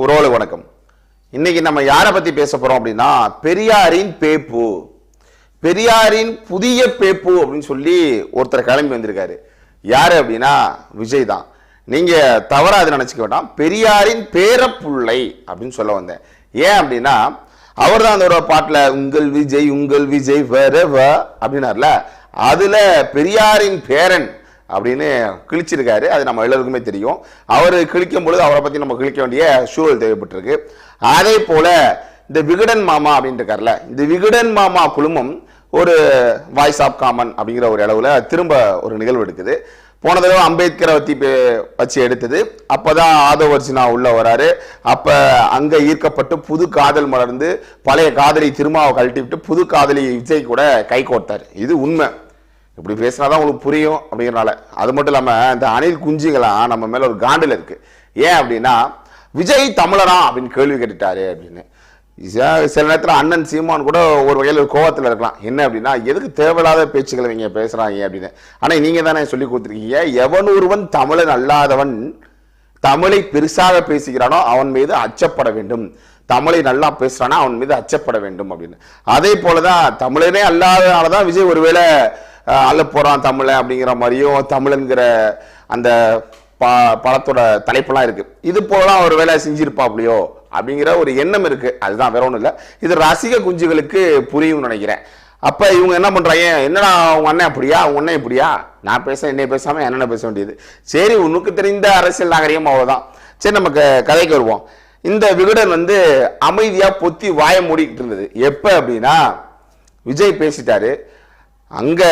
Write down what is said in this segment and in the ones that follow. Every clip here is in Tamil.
உறவுல வணக்கம். இன்னைக்கு நம்ம யாரை பத்தி பேச போறோம் அப்படின்னா பெரியாரின் பேப்பு. பெரியாரின் புதிய பேப்பு அப்படின்னு சொல்லி ஒருத்தர் கிளம்பி வந்திருக்காரு. யாரு அப்படின்னா விஜய் தான். நீங்க தவறா அது நினைச்சுக்க வேண்டாம். பெரியாரின் பேரப்புள்ளை அப்படின்னு சொல்ல வந்தேன். ஏன் அப்படின்னா அவர் தான் அந்த ஒரு பாட்டில் உங்கள் விஜய் உங்கள் விஜய் வரவ அப்படின்னார்ல. அதுல பெரியாரின் பேரன் அப்படின்னு கிழிச்சிருக்காரு. அது நம்ம எல்லாருக்குமே தெரியும். அவர் கிழிக்கும் பொழுது அவரை பற்றி நம்ம கிழிக்க வேண்டிய சூழல் தேவைப்பட்டிருக்கு. அதே போல் இந்த விகடன் மாமா அப்படின்னு இருக்கார்ல இந்த விகடன் மாமா குழுமம் ஒரு வாய்ஸ் ஆஃப் காமன் அப்படிங்கிற ஒரு அளவில் திரும்ப ஒரு நிகழ்வு எடுக்குது. போன தடவை அம்பேத்கரை பற்றி வச்சு எடுத்தது. அப்பதான் ஆதவ ஆதவர்ஜினா உள்ளே வராரு. அப்போ அங்கே ஈர்க்கப்பட்டு புது காதல் மலர்ந்து பழைய காதலி திருமாவை கழட்டி விட்டு புது காதலி விஜய் கூட கை கோர்த்தார். இது உண்மை. இப்படி பேசினாதான் உங்களுக்கு புரியும் அப்படிங்கிறனால. அது மட்டும் இல்லாமல் இந்த அணில் குஞ்சுங்களாம் நம்ம மேலே ஒரு காண்டில் இருக்குது ஏன் அப்படின்னா விஜய் தமிழரா அப்படின்னு கேள்வி கேட்டுட்டாரு அப்படின்னு. சில நேரத்தில் அண்ணன் சீமான் கூட ஒரு வகையில் ஒரு கோவத்தில் இருக்கலாம். என்ன அப்படின்னா எதுக்கு தேவையில்லாத பேச்சுக்களை நீங்கள் பேசுகிறாங்க அப்படின்னு. ஆனால் நீங்கள் தானே சொல்லி கொடுத்துருக்கீங்க எவன் ஒருவன் தமிழன் அல்லாதவன் தமிழை பெருசாக பேசுகிறானோ அவன் மீது அச்சப்பட வேண்டும். தமிழை நல்லா பேசுகிறானா அவன் மீது அச்சப்பட வேண்டும் அப்படின்னு. அதே போலதான் தமிழனே அல்லாதனால தான் விஜய் ஒருவேளை அல்ல போகிறான் தமிழை தமிழன் அப்படிங்கிற மாதிரியும் தமிழன்கிற அந்த ப படத்தோட தலைப்பெல்லாம் இருக்கு. இது போலாம் ஒரு வேலை செஞ்சிருப்பாப்லையோ அப்படிங்கிற ஒரு எண்ணம் இருக்கு. அதுதான் வேற ஒன்றும் இல்லை. இது ரசிக குஞ்சுகளுக்கு புரியும்னு நினைக்கிறேன். அப்ப இவங்க என்ன பண்றாங்க? என்னடா அவங்க அண்ணன் அப்படியா? அவங்க அண்ணன் இப்படியா? நான் பேச என்னை பேசாம என்னென்ன பேச வேண்டியது. சரி உனக்கு தெரிந்த அரசியல் நாகரிகம் அவ்வளோதான் சரி நமக்கு கதைக்கு வருவோம். இந்த விகடன் வந்து அமைதியாக பொத்தி வாய மூடிக்கிட்டு இருந்தது. எப்போ அப்படின்னா விஜய் பேசிட்டாரு. அங்கே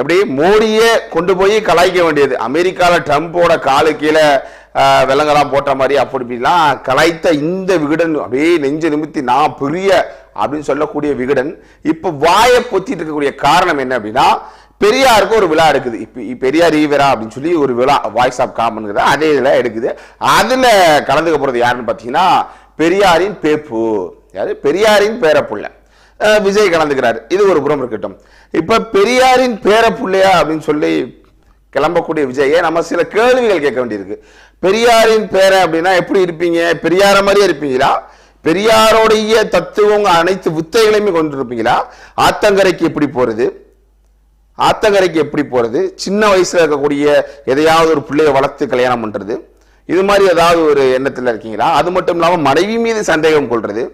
எப்படி மோடியே கொண்டு போய் கலாய்க்க வேண்டியது. அமெரிக்காவில் ட்ரம்ப்போட காலு கீழே விலங்கெல்லாம் போட்ட மாதிரி அப்படி இப்படிலாம் கலாய்த்த இந்த விகடன் அப்படியே நெஞ்சு நிமித்தி நான் பெரிய அப்படின்னு சொல்லக்கூடிய விகடன் இப்போ வாயை பொத்திட்டு இருக்கக்கூடிய காரணம் என்ன அப்படின்னா பெரியாருக்கு ஒரு விழா இருக்குது. இப்ப பெரியார் ஈவரா அப்படின்னு சொல்லி ஒரு விழா வாய்ஸ் ஆஃப் காமனுங்கிறத அதே இதில் எடுக்குது. அதில் கலந்துக்க போறது யாருன்னு பார்த்தீங்கன்னா பெரியாரின் பேப்பு. யாரு? பெரியாரின் பேரப்புள்ள. விஜய் கலந்துக்கிறாரு. இது ஒரு புறம் இருக்கட்டும். இப்போ பெரியாரின் பேரப்புள்ளையா அப்படின்னு சொல்லி கிளம்பக்கூடிய விஜயை நம்ம சில கேள்விகள் கேட்க வேண்டியிருக்கு. பெரியாரின் பேரை அப்படின்னா எப்படி இருப்பீங்க? பெரியார மாதிரியே இருப்பீங்களா? பெரியாரோடைய தத்துவம் அனைத்து வித்தைகளையுமே கொண்டு இருப்பீங்களா ஆத்தங்கரைக்கு எப்படி போகிறது ஆத்தங்கரைக்கு எப்படி போகிறது சின்ன வயசில் இருக்கக்கூடிய எதையாவது ஒரு பிள்ளையை வளர்த்து கல்யாணம் பண்ணுறது இது மாதிரி ஏதாவது ஒரு எண்ணத்தில் இருக்கீங்களா? அது மட்டும் இல்லாமல் மனைவி மீது சந்தேகம் கொள்வது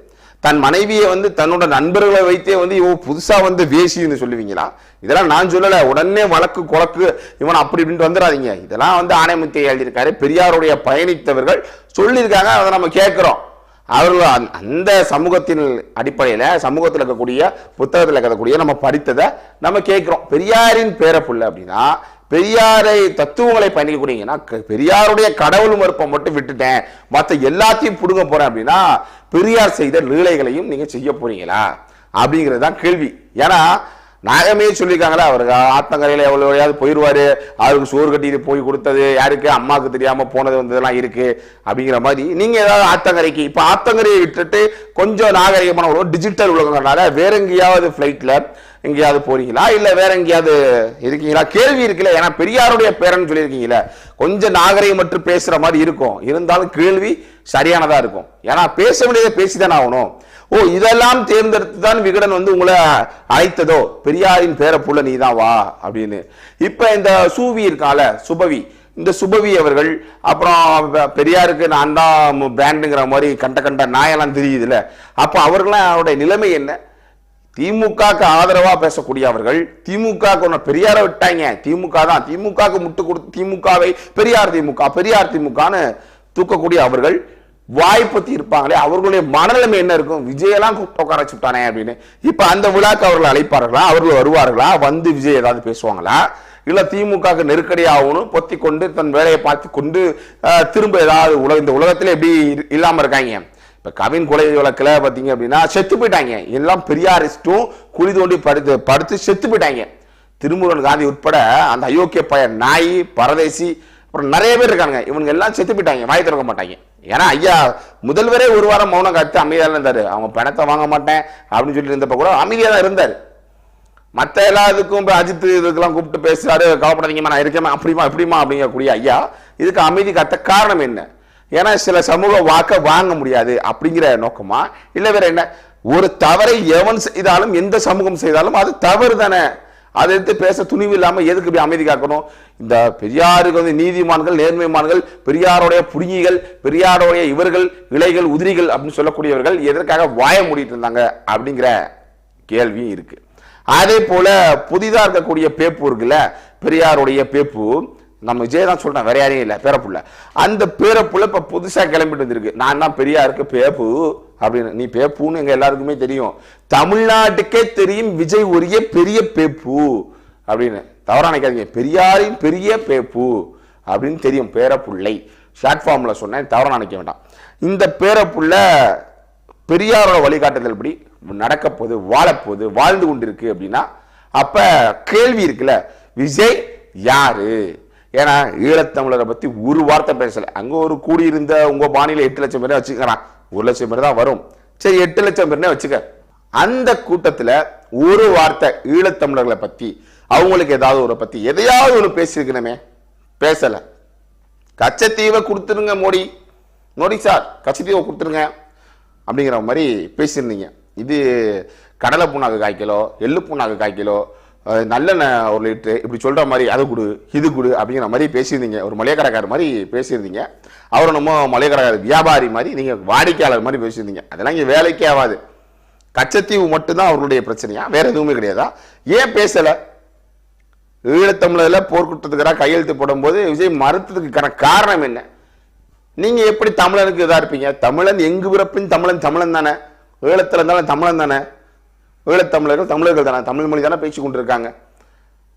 தன் மனைவியை வந்து தன்னோட நண்பர்களை வைத்தே வந்து இவ புதுசா வந்து வேசின்னு சொல்லுவீங்களா? இதெல்லாம் நான் சொல்லல. உடனே வழக்கு குழக்கு இவன் அப்படி இப்படின்ட்டு வந்துடாதீங்க. இதெல்லாம் வந்து ஆணைமுத்தை எழுதியிருக்காரு. பெரியாருடைய பயணித்தவர்கள் சொல்லியிருக்காங்க. அதை நம்ம கேட்குறோம். அவர்கள் அந்த- அந்த சமூகத்தின் அடிப்படையில் சமூகத்தில் இருக்கக்கூடிய புத்தகத்தில் இருக்கக்கூடிய நம்ம படித்ததை நம்ம கேட்குறோம். பெரியாரின் பேரப்புள்ள அப்படின்னா பெரியாரை தத்துவங்களை பயணிக்கக்கூடியங்கன்னா க- பெரியாருடைய கடவுள் மறுப்பை மட்டும் விட்டுட்டேன். மற்ற எல்லாத்தையும் பிடுங்க போறேன் அப்படின்னா பெரியார் செய்த லீலைகளையும் நீங்க செய்ய போறீங்களா? அப்படிங்கிறது தான் கேள்வி. ஏன்னா நாயமே சொல்லியிருக்காங்களா? அவருக்கு ஆத்தங்கரையில் எவ்வளோயாவது போயிடுவாரு அவருக்கு சோறு கட்டிட்டு போய் கொடுத்தது யாருக்கு? அம்மாவுக்கு தெரியாமல் போனது வந்ததெல்லாம் இருக்குது அப்படிங்கிற மாதிரி நீங்கள் ஏதாவது ஆத்தங்கரைக்கு இப்போ ஆத்தங்கரையை விட்டுட்டு கொஞ்சம் நாகரிகமான ஒரு டிஜிட்டல் உலகங்கிறனால வேற எங்கேயாவது ஃப்ளைட்டில் எங்கேயாவது போறீங்களா? இல்லை வேற எங்கேயாவது இருக்கீங்களா? கேள்வி இருக்குல்ல. ஏன்னா பெரியாருடைய பேரன் சொல்லியிருக்கீங்களே கொஞ்சம் நாகரிகம் மற்றும் பேசுகிற மாதிரி இருக்கும். இருந்தாலும் கேள்வி சரியானதாக இருக்கும். ஏன்னா பேச வேண்டியதை பேசிதானே ஆகணும். ஓ இதெல்லாம் தேர்ந்தெடுத்து தான் விகடன் வந்து உங்களை அழைத்ததோ? பெரியாரின் பேரப்புள்ள நீ தான் வா அப்படின்னு. இப்போ இந்த சூவி இருக்கால சுபவி. இந்த சுபவி அவர்கள் அப்புறம் பெரியாருக்கு நான் தான் பிராண்டுங்கிற மாதிரி கண்ட கண்ட நாயெல்லாம் தெரியுதுல்ல. அப்போ அவர்களாம் அவருடைய நிலைமை என்ன? திமுகக்கு ஆதரவா பேசக்கூடிய அவர்கள் திமுக ஒன்று பெரியார விட்டாங்க. திமுக தான். திமுக முட்டு கொடுத்து திமுகவை பெரியார் திமுக பெரியார் திமுகன்னு தூக்கக்கூடிய அவர்கள் வாய்ப்பத்தி இருப்பாங்களே அவர்களுடைய மனநிலைமை என்ன இருக்கும்? விஜயெல்லாம் கூப்பிட்டு உட்கார வச்சுட்டானே அப்படின்னு. இப்ப அந்த விழாக்கு அவர்கள் அழைப்பார்களா? அவர்கள் வருவார்களா? வந்து விஜய் ஏதாவது பேசுவாங்களா? இல்ல திமுகக்கு நெருக்கடி ஆகணும் பொத்தி கொண்டு தன் வேலையை பார்த்து கொண்டு திரும்ப ஏதாவது உலக இந்த உலகத்திலே எப்படி இல்லாமல் இல்லாம இருக்காங்க. இப்போ கவின் கொலை வழக்கில் பார்த்தீங்க அப்படின்னா செத்து போயிட்டாங்க. எல்லாம் பெரியாரிஸ்ட்டும் குழி தோண்டி படுத்து படுத்து செத்து போயிட்டாங்க. திருமுருகன் காந்தி உட்பட அந்த அயோக்கிய பையன் நாய் பரதேசி அப்புறம் நிறைய பேர் இருக்காங்க இவங்க எல்லாம் செத்து போயிட்டாங்க. வாய் திறக்க மாட்டாங்க. ஏன்னா ஐயா முதல்வரே ஒரு வாரம் மௌனம் காத்து அமைதியாக இருந்தார். அவங்க பணத்தை வாங்க மாட்டேன் அப்படின்னு சொல்லி இருந்தப்ப கூட அமைதியாக தான் இருந்தார். மற்ற எல்லாத்துக்கும் இப்போ அஜித் இதுக்கெல்லாம் கூப்பிட்டு பேசுறாரு. கவலைப்படாதீங்கம்மா நான் இருக்கேன் அப்படிமா அப்படிமா அப்படிங்கக்கூடிய ஐயா இதுக்கு அமைதி காத்த காரணம் என்ன? ஏன்னா சில சமூக வாக்க வாங்க முடியாது அப்படிங்கிற நோக்கமா? இல்லை வேற என்ன? ஒரு தவறை எவன் செய்தாலும் எந்த சமூகம் செய்தாலும் அது தவறு தானே. அதை எடுத்து பேச துணிவு இல்லாமல் எதுக்கு இப்படி அமைதி காக்கணும்? இந்த பெரியாருக்கு வந்து நீதிமான்கள் நேர்மைமான்கள் பெரியாருடைய புடுங்கிகள் பெரியாருடைய இவர்கள் இலைகள் உதிரிகள் அப்படின்னு சொல்லக்கூடியவர்கள் எதற்காக வாய மூடிட்டு இருந்தாங்க அப்படிங்கிற கேள்வியும் இருக்கு. அதே போல புதிதாக இருக்கக்கூடிய பேப்பு இருக்குல்ல? பெரியாருடைய பேப்பு. நம்ம விஜய் தான் சொல்றேன் வேற யாரையும் இல்லை பேரப்புள்ள. அந்த பேரப்புள்ள இப்ப புதுசா கிளம்பிட்டு வந்திருக்கு. நான் தான் பெரியாருக்கு பேப்பு? அப்படின்னு நீ பேப்புன்னு எங்க எல்லாருக்குமே தெரியும். தமிழ்நாட்டுக்கே தெரியும் விஜய் ஒரிய பெரிய பேப்பு. அப்படின்னு தவறா நினைக்காதீங்க. பெரியாரின் பெரிய பேப்பு அப்படின்னு தெரியும் பேரப்புள்ளை. ஷார்ட் ஃபார்ம்ல சொன்னேன் தவறா நினைக்க வேண்டாம். இந்த பேரப்புள்ள பெரியாரோட வழிகாட்டுதல் படி நடக்கப்போகுது வாழப்போகுது வாழ்ந்து கொண்டிருக்கு அப்படின்னா அப்ப கேள்வி இருக்குல்ல விஜய் யாரு? ஏன்னா ஈழத்தமிழரை பற்றி ஒரு வார்த்தை பேசலை. அங்கே ஒரு கூடியிருந்த உங்கள் பாணியில் எட்டு லட்சம் பேரே வச்சுக்கிறான் ஒரு லட்சம் பேர் தான் வரும். சரி எட்டு லட்சம் பேர்னே வச்சுக்க. அந்த கூட்டத்தில் ஒரு வார்த்தை ஈழத்தமிழர்களை பற்றி அவங்களுக்கு ஏதாவது ஒரு பற்றி எதையாவது ஒன்று பேசியிருக்கணுமே? பேசலை. கச்சத்தீவை கொடுத்துருங்க மோடி. மோடி சார் கச்சத்தீவை கொடுத்துருங்க. அப்படிங்கிற மாதிரி பேசியிருந்தீங்க. இது கடலை புண்ணாக்கு காய்க்கிலோ எள்ளு புண்ணாக்கு காய்க்கிலோ நல்லெண்ணெய் ஒரு லிட்டரு இப்படி சொல்கிற மாதிரி அது கொடு இது கொடு அப்படிங்கிற மாதிரி பேசியிருந்தீங்க. ஒரு மளிகைக்கடைக்காரர் மாதிரி பேசியிருந்தீங்க. அவர் நம்ம மளிகைக்கடைக்காரர் வியாபாரி மாதிரி நீங்கள் வாடிக்கையாளர் மாதிரி பேசியிருந்தீங்க. அதெல்லாம் இங்கே வேலைக்கே ஆகாது. கச்சத்தீவு மட்டும்தான் அவர்களுடைய பிரச்சனையா? வேற எதுவுமே கிடையாதா? ஏன் பேசலை? ஈழத்தமிழரில் போர்க்குற்றத்துக்காக கையெழுத்து போடும்போது விஜய் மறுத்ததுக்கான காரணம் என்ன? நீங்கள் எப்படி தமிழனுக்கு இதாக இருப்பீங்க? தமிழன் எங்கு பிறப்பின்? தமிழன் தமிழன் தானே. ஈழத்துல இருந்தாலும் தமிழன் தானே. ஈழத்தமிழர்கள் தமிழர்கள் தானே தமிழ் மொழி தானே பேசி கொண்டிருக்காங்க.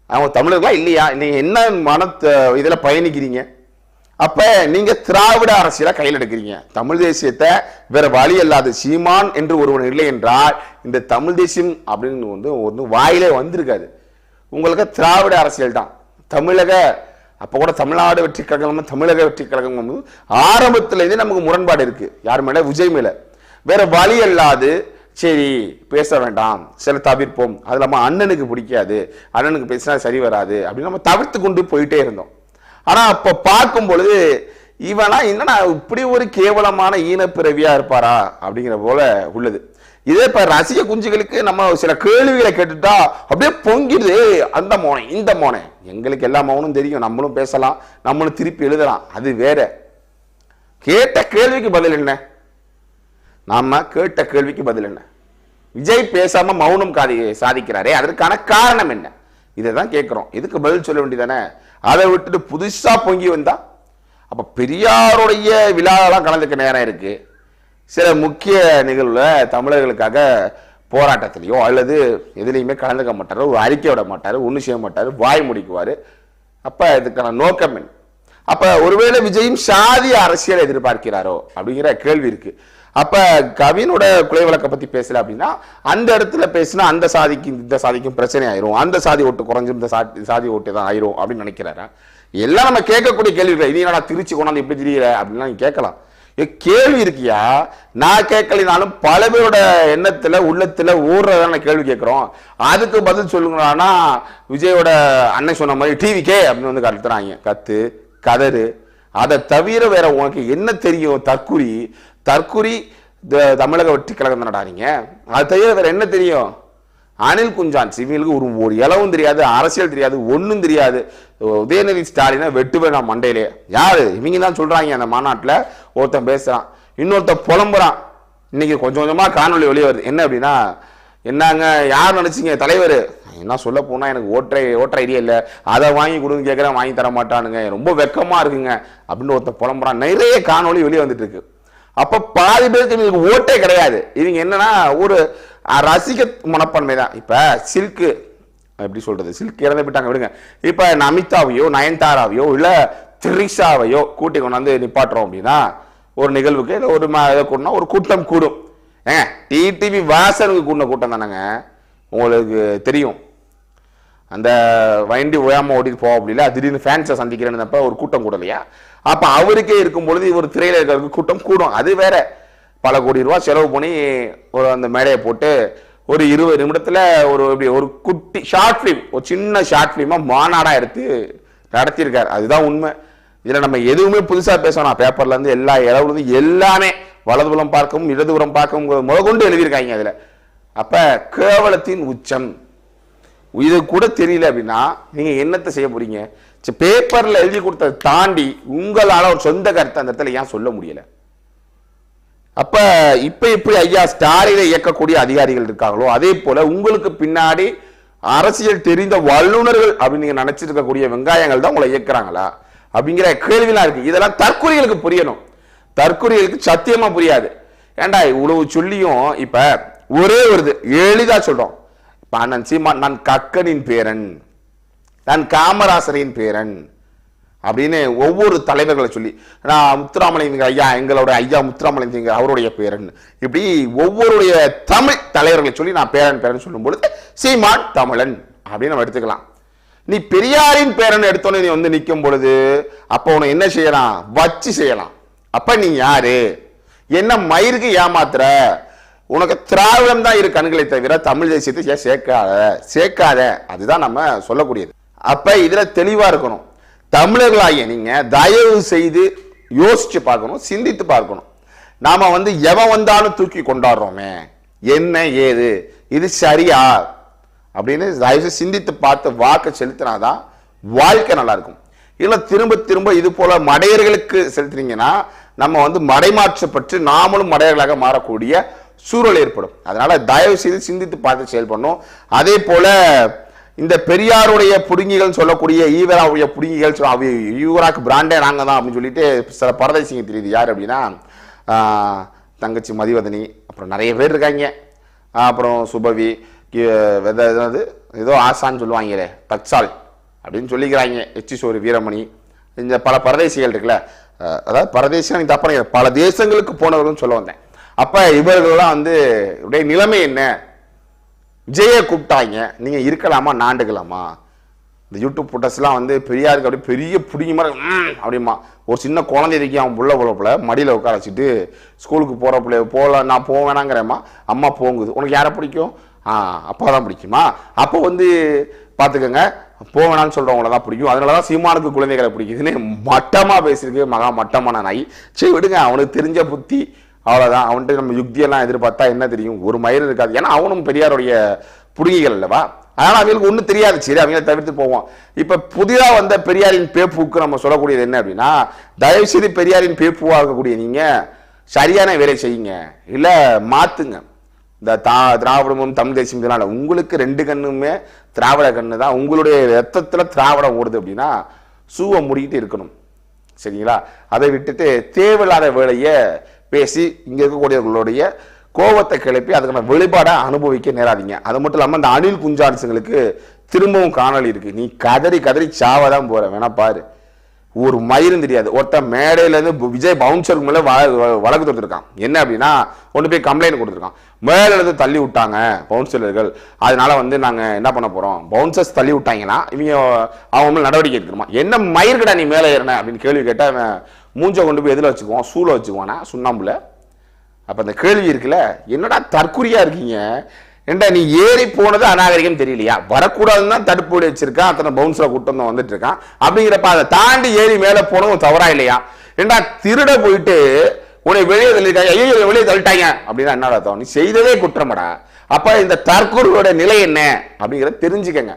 அவங்க தமிழர்களா இல்லையா? நீங்கள் என்ன மன இதில் பயணிக்கிறீங்க? அப்போ நீங்கள் திராவிட அரசியலை கையில் எடுக்கிறீங்க. தமிழ் தேசியத்தை வேற வழி அல்லாத சீமான் என்று ஒருவன் இல்லை என்றால் இந்த தமிழ் தேசியம் அப்படின்னு வந்து ஒன்று வாயிலே வந்திருக்காது. உங்களுக்கு திராவிட அரசியல் தான். தமிழக அப்போ கூட தமிழ்நாடு வெற்றி கழகம் தமிழக வெற்றி கழகம் வந்து நமக்கு முரண்பாடு இருக்குது யார் மேலே? விஜய் மேலே. வேற வழி அல்லாது சரி பேச வேண்டாம். சில தவிர்ப்போம். அது இல்லாமல் அண்ணனுக்கு பிடிக்காது. அண்ணனுக்கு பேசினா சரி வராது. அப்படின்னு நம்ம தவிர்த்து கொண்டு போயிட்டே இருந்தோம். ஆனால் அப்போ பார்க்கும் பொழுது இவனா என்னன்னா இப்படி ஒரு கேவலமான ஈனப்பிறவியா இருப்பாரா? அப்படிங்கிற போல உள்ளது. இதே இப்போ ரசிக குஞ்சுகளுக்கு நம்ம சில கேள்விகளை கேட்டுட்டா அப்படியே பொங்கிடுது. அந்த மோனை இந்த மோனை. எங்களுக்கு எல்லா மௌனும் தெரியும். நம்மளும் பேசலாம். நம்மளும் திருப்பி எழுதலாம். அது வேற. கேட்ட கேள்விக்கு பதில் என்ன? நாம கேட்ட கேள்விக்கு பதில் என்ன? விஜய் பேசாம மௌனம் காதி சாதிக்கிறாரே அதற்கான காரணம் என்ன? இதை தான் கேட்கிறோம். இதுக்கு பதில் சொல்ல வேண்டியதானே? அதை விட்டுட்டு புதுசா பொங்கி வந்தா? அப்ப பெரியாருடைய விழாவெல்லாம் கலந்துக்க நேரம் இருக்கு. சில முக்கிய நிகழ்வுல தமிழர்களுக்காக போராட்டத்திலையோ அல்லது எதுலேயுமே கலந்துக்க மாட்டார் ஒரு அறிக்கை விட மாட்டார் ஒன்றும் செய்ய மாட்டார் வாய் முடிக்குவார். அப்போ இதுக்கான நோக்கம் என்ன? அப்போ ஒருவேளை விஜயும் சாதி அரசியல் எதிர்பார்க்கிறாரோ அப்படிங்கிற கேள்வி இருக்குது அப்போ கவினோட குலை வழக்கை பற்றி பேசல அப்படின்னா அந்த இடத்துல பேசினா அந்த சாதிக்கு இந்த சாதிக்கும் பிரச்சனை ஆயிரும். அந்த சாதி ஓட்டு குறைஞ்சும் இந்த சாதி சாதி ஓட்டு தான் ஆயிரும் அப்படின்னு நினைக்கிறாரு? எல்லாம் நம்ம கேட்கக்கூடிய கேள்விகள் இது என்னடா திருச்சி கொண்டாந்து இப்படி தெரியல அப்படின்னா நீங்க கேட்கலாம். கேள்வி இருக்கியா? நான் கேட்கலினாலும் பல பேரோட எண்ணத்துல உள்ளத்துல ஊர்றதான கேள்வி கேட்கிறோம். அதுக்கு பதில் சொல்லுங்களான்னா விஜயோட அண்ணன் சொன்ன மாதிரி டிவி கே அப்படின்னு வந்து கத்துறாங்க. கத்து கதறு. அதை தவிர வேற உனக்கு என்ன தெரியும்? தற்குறி தற்குறி த- தமிழக வெற்றி கழகம் தானடாறீங்க அது தவிர வேற என்ன தெரியும்? அனில் குஞ்சான் சிவிலுக்கு ஒரு ஒரு இளவும் தெரியாது அரசியல் தெரியாது ஒன்றும் தெரியாது. உதயநிதி ஸ்டாலினை வெட்டுவேன் நான் மண்டையிலே. யார்? இவங்க தான் சொல்கிறாங்க அந்த மாநாட்டில். ஒருத்தன் பேசுகிறான் இன்னொருத்தன் புலம்புறான். இன்றைக்கி கொஞ்சம் கொஞ்சமாக காணொலி வெளியே வருது. என்ன அப்படின்னா என்னங்க யார் நினச்சிங்க தலைவர்? என்ன சொல்ல போனால் எனக்கு ஓட்டுற ஓட்டுற ஐடியா இல்லை. அதை வாங்கி கொடுங்க கேட்குறேன் வாங்கி தர மாட்டானுங்க ரொம்ப வெக்கமாக இருக்குங்க. அப்படின்னு ஒருத்தன் புலம்புறான். நிறைய காணொளி வெளியே வந்துட்டு இருக்கு. அப்போ பாதி பேருக்கு இவங்களுக்கு ஓட்டே கிடையாது. இவங்க என்னன்னா ஒரு ரசிக மனப்பான்மை தான். இப்போ சில்க்கு எப்படி சொல்கிறது சில்க் இறந்து போயிட்டாங்க விடுங்க. இப்போ நமிதாவையோ நயன்தாராவையோ இல்லை த்ரிஷாவையோ கூட்டி கொண்டாந்து நிப்பாட்டுறோம் அப்படின்னா ஒரு நிகழ்வுக்கு இல்லை ஒரு இதை கூடனா ஒரு கூட்டம் கூடும். ஏங்க டிடிவி வாசனுக்கு கூட்டின கூட்டம் தானேங்க. உங்களுக்கு தெரியும். அந்த வண்டி ஓயாமல் ஓடிட்டு போக முடியல திடீர்னு ஃபேன்ஸை சந்திக்கிறேன்னப்ப ஒரு கூட்டம் கூடலையா அப்போ அவருக்கே இருக்கும் பொழுது இவர் திரையில் இருக்கிற கூட்டம் கூடும். அது வேற. பல கோடி ரூபா செலவு பண்ணி ஒரு அந்த மேடையை போட்டு ஒரு இருபது நிமிடத்தில் ஒரு இப்படி ஒரு குட்டி ஷார்ட் ஃபிலிம் ஒரு சின்ன ஷார்ட் ஃபிலிமாக மாநாடாக எடுத்து நடத்தியிருக்கார். அதுதான் உண்மை. இதில் நம்ம எதுவுமே புதுசாக பேசணும். பேப்பர்லேருந்து எல்லா இடவுலேருந்து எல்லாமே வலதுபுறம் பார்க்கவும் இடதுபுறம் பார்க்கவும் முதற்கொண்டு எழுதியிருக்காங்க அதில் அப்போ கேவலத்தின் உச்சம். இது கூட தெரியல அப்படின்னா நீங்க என்னத்தை செய்ய போறீங்க? சரி, பேப்பர்ல எழுதி கொடுத்ததை தாண்டி உங்களால ஒரு சொந்த கருத்தை அந்த இடத்துல ஏன் சொல்ல முடியல? அப்ப இப்ப இப்படி ஐயா ஸ்டாலினை இயக்கக்கூடிய அதிகாரிகள் இருக்காங்களோ அதே போல உங்களுக்கு பின்னாடி அரசியல் தெரிந்த வல்லுநர்கள் அப்படின்னு நீங்க நினைச்சிட்டு இருக்கக்கூடிய வெங்காயங்கள் தான் உங்களை இயக்குறாங்களா? அப்படிங்கிற கேள்விலாம் இருக்கு. இதெல்லாம் தற்கொலைகளுக்கு புரியணும். தற்கொலைகளுக்கு சத்தியமா புரியாது. ஏன்டா இவ்வளவு சொல்லியும் இப்ப ஒரே ஒரு இது எளிதா சொல்றோம். அண்ணன் சீமான் நான் கக்கனின் பேரன். நான் காமராசரின் பேரன். அப்படின்னு ஒவ்வொரு தலைவர்களை சொல்லி நான் முத்துராமலிங்க ஐயா எங்களோட ஐயா முத்துராமலிங்க அவருடைய பேரன். இப்படி ஒவ்வொருடைய தமிழ் தலைவர்களை சொல்லி நான் பேரன் பேரன் சொல்லும் பொழுது சீமான் தமிழன். அப்படின்னு நம்ம எடுத்துக்கலாம். நீ பெரியாரின் பேரன் எடுத்தோன்னே நீ வந்து நிற்கும் பொழுது அப்போ உன்னை என்ன செய்யலாம்? வச்சு செய்யலாம். அப்ப நீ யாரு? என்ன மயிருக்கு ஏமாத்துற? உனக்கு திராவிடம் தான் இரு கண்களை தவிர தமிழ் தேசியத்தை சேர்க்காத. சேர்க்காத. அதுதான் நம்ம சொல்லக்கூடியது. அப்ப இதுல தெளிவா இருக்கணும். தமிழர்களாகிய நீங்க தயவு செய்து யோசிச்சு பார்க்கணும் சிந்தித்து பார்க்கணும். நாம வந்து எவன் வந்தாலும் தூக்கி கொண்டாடுறோமே. என்ன ஏது? இது சரியா? அப்படின்னு தயவு சிந்தித்து பார்த்து வாக்கு செலுத்தினாதான் வாழ்க்கை நல்லா இருக்கும். இல்ல திரும்ப திரும்ப இது போல மடையர்களுக்கு செலுத்துறீங்கன்னா நம்ம வந்து மடைமாற்றப்பட்டு நாமளும் மடையர்களாக மாறக்கூடிய சூழல் ஏற்படும். அதனால தயவு செய்து சிந்தித்து பார்த்து செயல்படணும் அதே போல இந்த பெரியாருடைய புடுங்கிகள் சொல்லக்கூடிய ஈவராவுடைய புடுங்கிகள் சொல்ல- அவ ஈவராக்கு பிராண்டே நாங்கள் தான் அப்படின்னு சொல்லிட்டு சில பரதேசிங்க தெரியுது. யார் அப்படின்னா தங்கச்சி மதிவதனி அப்புறம் நிறைய பேர் இருக்காங்க. அப்புறம் சுபவி கி- வெத- ஏதோ ஆசான்னு சொல்லுவாங்களே தக்சால் அப்படின்னு சொல்லிக்கிறாங்க. எச்சி சோறு வீரமணி. இந்த பல பரதேசிகள் இருக்குல்ல அதாவது பரதேசிகள் நீ தப்பா பல தேசங்களுக்கு போனவர்கள் சொல்ல வந்தேன். அப்ப இவர்கள்லாம் வந்து உடைய நிலைமை என்ன? விஜய கூப்பிட்டாங்க. நீங்க இருக்கலாமா? நாண்டுக்கலாமா? இந்த யூடியூப் புட்டஸ்லாம் வந்து பெரியாருக்கு அப்படியே பெரிய பிடிங்க மாதிரி அப்படிமா ஒரு சின்ன குழந்தை அவன் புள்ள போல மடியில் உட்கார வச்சுட்டு ஸ்கூலுக்கு போகிற பிள்ளைய போகல நான் போக வேணாங்கிறேம்மா. அம்மா போங்குது உனக்கு யாரை பிடிக்கும்? ஆ அப்பா தான் பிடிக்குமா? அப்போ வந்து பார்த்துக்கோங்க போவேணான்னு சொல்கிறவங்கள தான் பிடிக்கும். அதனால தான் சீமானுக்கு குழந்தைகளை பிடிக்குதுன்னு மட்டமாக பேசியிருக்கு. மகா மட்டமான நாய். சரி விடுங்க. அவனுக்கு தெரிஞ்ச புத்தி அவ்வளோதான் அவன்கிட்ட நம்ம யுக்தியெல்லாம் எதிர்பார்த்தா என்ன தெரியும்? ஒரு மயிரும் இருக்காது. ஏன்னா அவனும் பெரியாருடைய புடுங்கிகள் அல்லவா? அதனால் அவங்களுக்கு ஒன்றும் தெரியாது. சரி அவங்கள தவிர்த்து போவோம். இப்போ புதிதாக வந்த பெரியாரின் பேப்புக்கு நம்ம சொல்லக்கூடியது என்ன அப்படின்னா தயவுசெய்து பெரியாரின் பேப்புவாக இருக்கக்கூடிய நீங்கள் சரியான வேலை செய்யுங்க. இல்லை மாற்றுங்க இந்த தா திராவிடமும் தமிழ் தேசியம் இதனால் உங்களுக்கு ரெண்டு கண்ணுமே திராவிட கண்ணு தான். உங்களுடைய ரத்தத்தில் திராவிடம் ஓடுது அப்படின்னா சூவை மூடிக்கிட்டு இருக்கணும். சரிங்களா? அதை விட்டுட்டு தேவையில்லாத வேலையை பேசி இங்கே இருக்கக்கூடியவர்களுடைய கோபத்தை கிளப்பி அதுக்கான வெளிப்பாடை அனுபவிக்க நேராதீங்க. அது மட்டும் இல்லாமல் இந்த அணில் குஞ்சான்ஸுங்களுக்கு திரும்பவும் காணொளி இருக்குது நீ கதறி கதறி சாவதான் போகிற வேணா பாரு. ஒரு மயிரும் தெரியாது. ஒருத்தன் மேடையிலேருந்து விஜய் பவுன்சருக்கு மேலே வ- வழக்கு தொடுத்துருக்கான். என்ன அப்படின்னா கொண்டு போய் கம்ப்ளைண்ட் கொடுத்துருக்கான். மேலேருந்து தள்ளி விட்டாங்க பவுன்சலர்கள் அதனால வந்து நாங்கள் என்ன பண்ண போகிறோம் பவுன்சர்ஸ் தள்ளி விட்டாங்கன்னா இவங்க அவங்க மேலே நடவடிக்கை எடுக்கணுமா? என்ன மயிர்கடா நீ மேலே ஏறின அப்படின்னு கேள்வி கேட்டால் அவன் கொண்டு போய் எதில் வச்சுக்குவோம் சூளை வச்சுக்குவானா? சுண்ணாம்புல. அப்போ அந்த கேள்வி இருக்குல்ல என்னடா தற்குறியாக இருக்கீங்க? ஏண்டா நீ ஏறி போனது அநாகரிகம் தெரியலையா? வரக்கூடாதுன்னு தான் தடுப்பு வச்சிருக்கான் அத்தனை பவுன்ஸில் கூட்டம் தான் வந்துட்டு இருக்கான். அப்படிங்கிறப்ப அதை தாண்டி ஏறி மேலே போனதும் தவறா இல்லையா? ஏண்டா திருட போயிட்டு உன்னை வெளியே தள்ளிருக்காங்க ஐயோ வெளியே தள்ளிட்டாங்க. அப்படின்னா என்ன அர்த்தம்? நீ செய்ததே குற்றமடா. அப்போ இந்த தற்கொலையோட நிலை என்ன? அப்படிங்கிறத தெரிஞ்சுக்கங்க.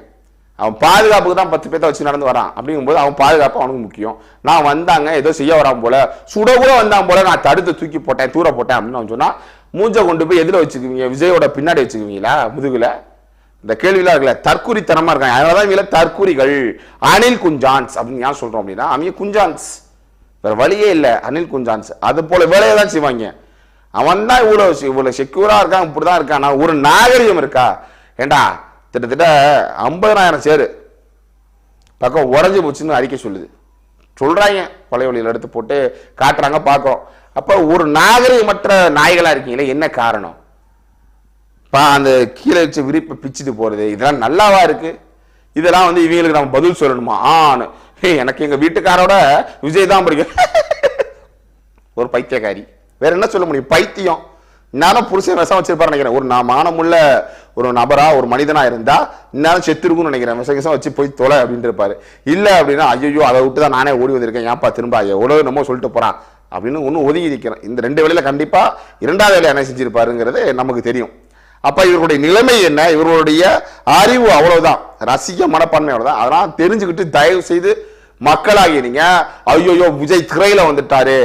அவன் பாதுகாப்புக்கு தான் பத்து பேர்த்த வச்சு நடந்து வரான். அப்படிங்கும்போது அவன் பாதுகாப்பு அவனுக்கு முக்கியம். நான் வந்தாங்க ஏதோ செய்ய வரான் போல. சுட கூட வந்தான் போல நான் தடுத்து தூக்கி போட்டேன் தூர போட்டேன் அப்படின்னு அவன் சொன்னா மூஞ்சை கொண்டு போய் எதில் வச்சுக்குவீங்க? விஜயோட பின்னாடி வச்சுக்குவீங்களா? முதுகில்? இந்த கேள்வியெலாம் இருக்குல்ல தற்குறித்தனமா இருக்காங்க. அதனாலதான் இவங்கள தற்கூரிகள். அனில் குஞ்சான்ஸ் அப்படின்னு ஏன் சொல்றோம் அப்படின்னா அவங்க குஞ்சான்ஸ். வேற வழியே இல்லை அனில் குஞ்சான்ஸ். அது போல வேலையை தான் செய்வாங்க. அவன் தான் இவ்வளோ இவ்வளோ இவ்வளவு செக்யூரா இருக்கான் இப்படிதான் இருக்கான். ஒரு நாகரிகம் இருக்கா? ஏண்டா கிட்டத்தட்ட ஐம்பதனாயிரம் சேரு. பக்கம் உடஞ்சி போச்சுன்னு அறிக்கை சொல்லுது. சொல்றாங்க. கொலை வழியில் எடுத்து போட்டு காட்டுறாங்க பார்க்குறோம். அப்போ ஒரு நாகரிகமற்ற நாய்களா இருக்கீங்களே என்ன காரணம்? இப்போ அந்த கீழே வச்ச விரிப்பை பிச்சுட்டு போறது இதெல்லாம் நல்லாவா இருக்கு? இதெல்லாம் வந்து இவங்களுக்கு நம்ம பதில் சொல்லணுமா? ஆன்னு எனக்கு எங்க வீட்டுக்காரோட விஜய் தான் பிடிக்கும். ஒரு பைத்தியக்காரி. வேற என்ன சொல்ல முடியும்? பைத்தியம். இந்நேரம் புருஷன் விஷம் வச்சிருப்பாரு நினைக்கிறேன். ஒரு நான் மானமுள்ள ஒரு நபரா ஒரு மனிதனா இருந்தா இந்நேரம் செத்துருக்கும்னு நினைக்கிறேன். விஷம் விஷம் வச்சு போய் தொலை அப்படின்ட்டு இருப்பாரு. இல்ல அப்படின்னா ஐயோ அதை விட்டு தான் நானே ஓடி வந்திருக்கேன். ஏன்ப்பா திரும்ப எவ்வளவு நம்ம சொல்லிட்டு போறான். அப்படின்னு ஒன்றும் ஒதுங்கி நிற்கிறேன் இந்த ரெண்டு வேலையில் கண்டிப்பாக இரண்டாவது வேலை என்ன செஞ்சிருப்பாருங்கிறது நமக்கு தெரியும். அப்போ இவருடைய நிலைமை என்ன? இவருடைய அறிவு அவ்வளவுதான். ரசிக்க மனப்பான்மை அவ்வளோதான் அதெல்லாம் தெரிஞ்சுக்கிட்டு தயவு செய்து மக்களாகி நீங்கள் ஐயோயோ விஜய் திரையில் வந்துட்டாரு.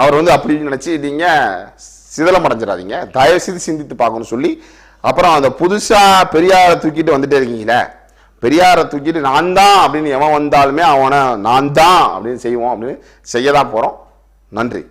அவர் வந்து அப்படின்னு நினச்சி நீங்கள் சிதலம் அடைஞ்சிடாதீங்க. தயவு செய்து சிந்தித்து பார்க்கணும்னு சொல்லி அப்புறம் அந்த புதுசாக பெரியாரை தூக்கிட்டு வந்துட்டே இருக்கீங்களே பெரியாரை தூக்கிட்டு நான் தான் அப்படின்னு எவன் வந்தாலுமே அவனை நான் தான் அப்படின்னு செய்வோம் அப்படின்னு செய்ய தான் போகிறோம் நன்றி.